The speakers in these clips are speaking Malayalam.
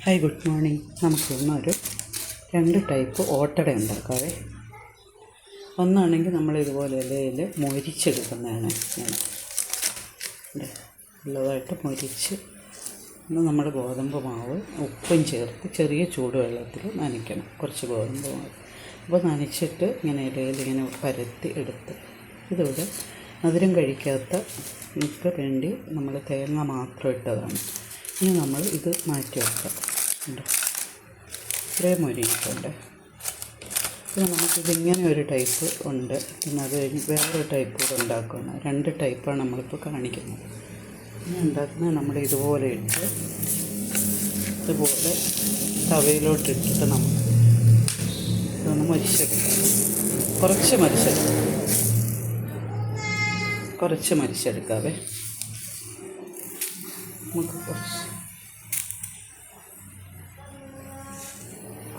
ഹായ് ഗുഡ് മോർണിംഗ് നമുക്ക് ഇന്നൊരു രണ്ട് ടൈപ്പ് ഓട്ടട ഉണ്ടാക്കാവേ. ഒന്നാണെങ്കിൽ നമ്മൾ ഇതുപോലെ ഇലയിൽ മൊരിച്ചെടുക്കുന്നതാണ്. ഞാൻ നല്ലതായിട്ട് മൊരിച്ച് നമ്മൾ ഗോതമ്പ് മാവ് ഉപ്പും ചേർത്ത് ചെറിയ ചൂടുവെള്ളത്തിൽ നനയ്ക്കണം. കുറച്ച് ഗോതമ്പ് മാവ്. അപ്പോൾ നനച്ചിട്ട് ഇങ്ങനെ ഇലയിൽ ഇങ്ങനെ പരത്തി എടുത്ത് ഇതിവിടെ മധുരം കഴിക്കാത്ത വേണ്ടി നമ്മൾ തേങ്ങ മാത്രം ഇട്ടതാണ്. ഇനി നമ്മൾ ഇത് മാറ്റി വെക്കാം. ഉണ്ട് ഇത്രയും ഒരുങ്ങിയിട്ടുണ്ട് പിന്നെ നമുക്കിതിങ്ങനെ ഒരു ടൈപ്പ് ഉണ്ട്. പിന്നെ അത് കഴിഞ്ഞ് വേറൊരു ടൈപ്പ് കൂടെ ഉണ്ടാക്കുകയാണ്. രണ്ട് ടൈപ്പാണ് നമ്മളിപ്പോൾ കാണിക്കുന്നത്. ഇനി ഉണ്ടാക്കുന്നത് നമ്മൾ ഇതുപോലെ ഇട്ട് ഇതുപോലെ തവയിലോട്ട് ഇട്ടിട്ട് നമുക്ക് ഇതൊന്ന് മരിച്ചെടുക്കാം കുറച്ച് മരിച്ചെടുക്കാം. കുറച്ച് മരിച്ചെടുക്കാവേ നമുക്ക് കുറച്ച്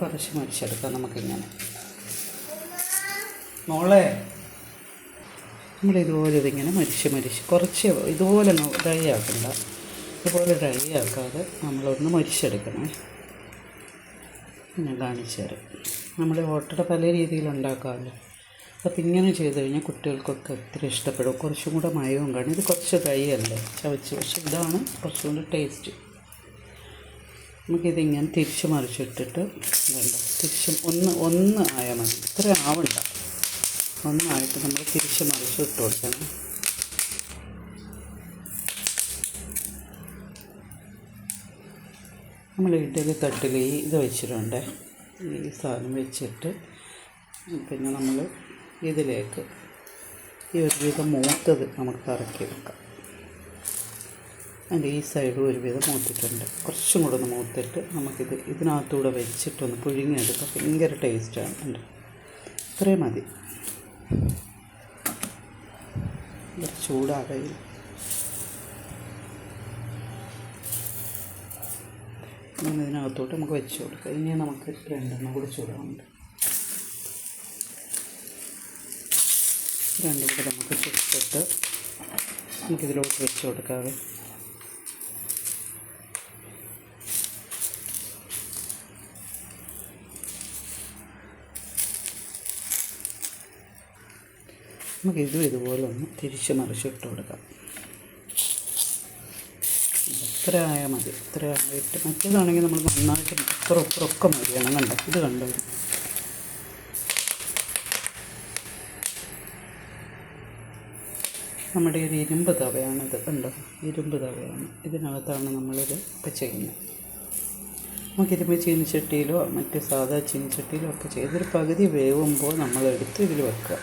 കുറച്ച് മരിച്ചെടുക്കാം നമുക്കിങ്ങനെ. മോളെ നമ്മൾ ഇതുപോലെ ഇതിങ്ങനെ മരിച്ച് മരിച്ച് കുറച്ച് ഇതുപോലെ ഡ്രൈ ആക്കണ്ട. ഇതുപോലെ ഡ്രൈ ആക്കാതെ നമ്മളൊന്ന് മരിച്ചെടുക്കണേ. ഞാൻ കാണിച്ചു തരാം. നമ്മൾ ഓട്ടയുടെ പല രീതിയിൽ ഉണ്ടാക്കാമല്ലോ അപ്പം ഇങ്ങനെ ചെയ്ത് കഴിഞ്ഞാൽ കുട്ടികൾക്കൊക്കെ ഒത്തിരി ഇഷ്ടപ്പെടും. കുറച്ചും കൂടെ മയവും കാണും. ഇത് കുറച്ച് ഡ്രൈ അല്ലേ? ചവച്ച് പക്ഷെ ഇതാണ് കുറച്ചും കൂടി ടേസ്റ്റ് നമുക്കിതിങ്ങനെ തിരിച്ച് മറിച്ചിട്ടിട്ട് വേണ്ട. തിരിച്ച് ഒന്ന് ഒന്ന് ആയാൽ മതി. ഇത്ര ആവണ്ട. ഒന്നായിട്ട് നമ്മൾ തിരിച്ച് മറിച്ച് ഇട്ട് കൊടുക്കണം. നമ്മൾ ഇഡലി തട്ടിൽ ഇത് വെച്ചിട്ടുണ്ട്. ഈ സാധനം വെച്ചിട്ട് പിന്നെ നമ്മൾ ഇതിലേക്ക് ഈ ഒരുവിധം മൂത്തത് നമുക്ക് ഇറക്കിയെടുക്കാം. അതിന്റെ ഈ സൈഡും ഒരുവിധം മൂത്തിട്ടുണ്ട്. കുറച്ചും കൂടെ ഒന്ന് മൂത്തിട്ട് നമുക്കിത് ഇതിനകത്തൂടെ വെച്ചിട്ടൊന്ന് പുഴുങ്ങിയെടുക്കാം. ഭയങ്കര ടേസ്റ്റാണ് ഉണ്ട് ഇത്രയും മതി. ചൂടാകയിൽ ഇതിനകത്തോട്ട് നമുക്ക് വെച്ച് കൊടുക്കാം. ഇനി നമുക്ക് രണ്ടെണ്ണം കൂടി ചൂടാറുണ്ട് രണ്ടും കൂടെ നമുക്ക് ചുട്ടിട്ട് നമുക്കിതിലോട്ട് വെച്ച് കൊടുക്കാവേ. നമുക്ക് ഇതും ഇതുപോലെ ഒന്ന് തിരിച്ച് മറിച്ചിട്ട് കൊടുക്കാം. ഇത്ര ആയാൽ മതി ഇത്ര ആയിട്ട് മറ്റേതാണെങ്കിൽ നമ്മൾ നന്നായിട്ട് ഇത്ര ഇത്ര ഒക്കെ മതിയാണ് കണ്ടോ ഇത് കണ്ടോ? നമ്മുടെ ഒരു ഇരുമ്പ് തവയാണിത്. കണ്ടോ? ഇരുമ്പ് തവയാണ്. ഇതിനകത്താണ് നമ്മളിത് ഇപ്പം ചെയ്യുന്നത്. നമുക്കിരുമ്പ് ചീനിച്ചട്ടിയിലോ മറ്റ് സാധാ ചീനിച്ചട്ടിയിലോ ഒക്കെ ചെയ്തൊരു പകുതി വേവുമ്പോൾ നമ്മളെടുത്ത് ഇതിൽ വെക്കുക.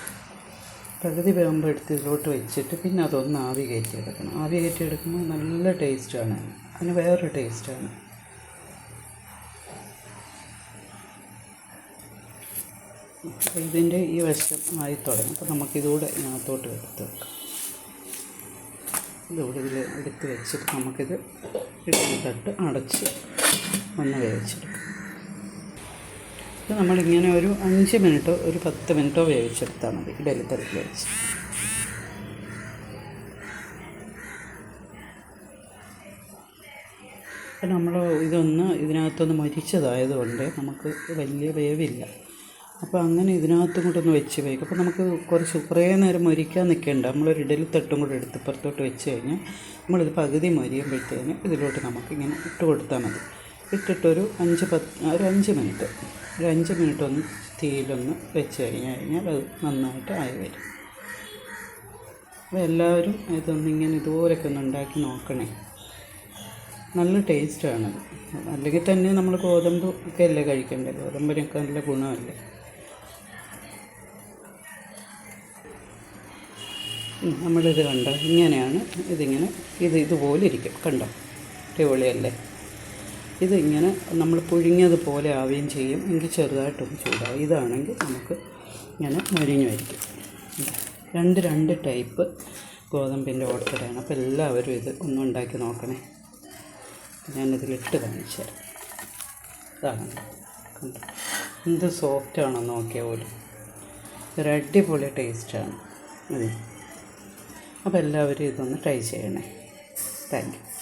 പകുതി വേവുമ്പോൾ എടുത്ത് ഇതിലോട്ട് വെച്ചിട്ട് പിന്നെ അതൊന്ന് ആവി കയറ്റി എടുക്കണം. ആവി കയറ്റി എടുക്കുമ്പോൾ നല്ല ടേസ്റ്റാണ് അതിന് വേറൊരു ടേസ്റ്റാണ് ഇതിന്റെ ഈ വശം ആയി തുടങ്ങും. അപ്പോൾ നമുക്കിതുകൂടെ ഇതിനകത്തോട്ട് എടുത്ത് വെക്കാം. ഇതിൽ എടുത്ത് വെച്ചിട്ട് നമുക്കിത് ഇട്ടിട്ട് അടച്ച് ഒന്ന് വേവിച്ചെടുക്കാം. ഇത് നമ്മളിങ്ങനെ ഒരു അഞ്ച് മിനിറ്റോ ഒരു പത്ത് മിനിറ്റോ വേവിച്ചെടുത്താൽ മതി തട്ടിൽ വെച്ച്. നമ്മൾ ഇതൊന്ന് ഇതിനകത്തൊന്ന് മരിച്ചതായതുകൊണ്ട് നമുക്ക് വലിയ വേവില്ല. അപ്പോൾ അങ്ങനെ ഇതിനകത്തും കൂടെ ഒന്ന് വെച്ച് വയ്ക്കും അപ്പോൾ നമുക്ക് കുറച്ച് കുറേ നേരം മൊരിക്കാൻ നിൽക്കേണ്ട നമ്മളൊരു ഇഡലി തട്ടും കൂടെ എടുത്ത് പുറത്തോട്ട് വെച്ച് കഴിഞ്ഞാൽ നമ്മളിത് പകുതി മൊരിയുമ്പോഴത്തേന് ഇതിലോട്ട് നമുക്കിങ്ങനെ ഇട്ട് കൊടുത്താൽ മതി. ഇട്ടിട്ടൊരു അഞ്ച് പത്ത് ഒരു അഞ്ച് മിനിറ്റ്. ഒരു അഞ്ച് മിനിറ്റ് ഒന്ന് തീയിലൊന്ന് വെച്ച് കഴിഞ്ഞ് കഴിഞ്ഞാൽ അത് നന്നായിട്ട് ആയി വരും. അപ്പോൾ എല്ലാവരും ഇതൊന്നിങ്ങനെ ഇതുപോലൊക്കെ ഒന്ന് ഉണ്ടാക്കി നോക്കണേ. നല്ല ടേസ്റ്റാണത്. അല്ലെങ്കിൽ തന്നെ നമ്മൾ ഗോതമ്പ് ഒക്കെ അല്ലേ കഴിക്കേണ്ടത് ഗോതമ്പിനൊക്കെ നല്ല ഗുണമല്ലേ? നമ്മളിത് കണ്ടോ? ഇങ്ങനെയാണ് ഇതിങ്ങനെ ഇത് ഇതുപോലെ ഇരിക്കും. കണ്ടോ? അടിപൊളിയല്ലേ? ഇതിങ്ങനെ നമ്മൾ പുഴുങ്ങിയതുപോലെ ആവുകയും ചെയ്യും. എങ്കിൽ ചെറുതായിട്ടൊന്ന് ചൂടാവും. ഇതാണെങ്കിൽ നമുക്ക് ഇങ്ങനെ മൊരിഞ്ഞു വരിക്കും. രണ്ട് രണ്ട് ടൈപ്പ് ഗോതമ്പിന്റെ ഓട്ടടയാണ് അപ്പോൾ എല്ലാവരും ഇത് ഒന്നും ഉണ്ടാക്കി നോക്കണേ. ഞാനിതിലിട്ട് കാണിച്ചു തരാം. ഇതാണ് കണ്ടോ? എന്ത് സോഫ്റ്റാണോ നോക്കിയാൽ പോലും. ഒരു അടിപൊളി ടേസ്റ്റാണ് അതെ. അപ്പോൾ എല്ലാവരും ഇതൊന്ന് ട്രൈ ചെയ്യണേ. Thank you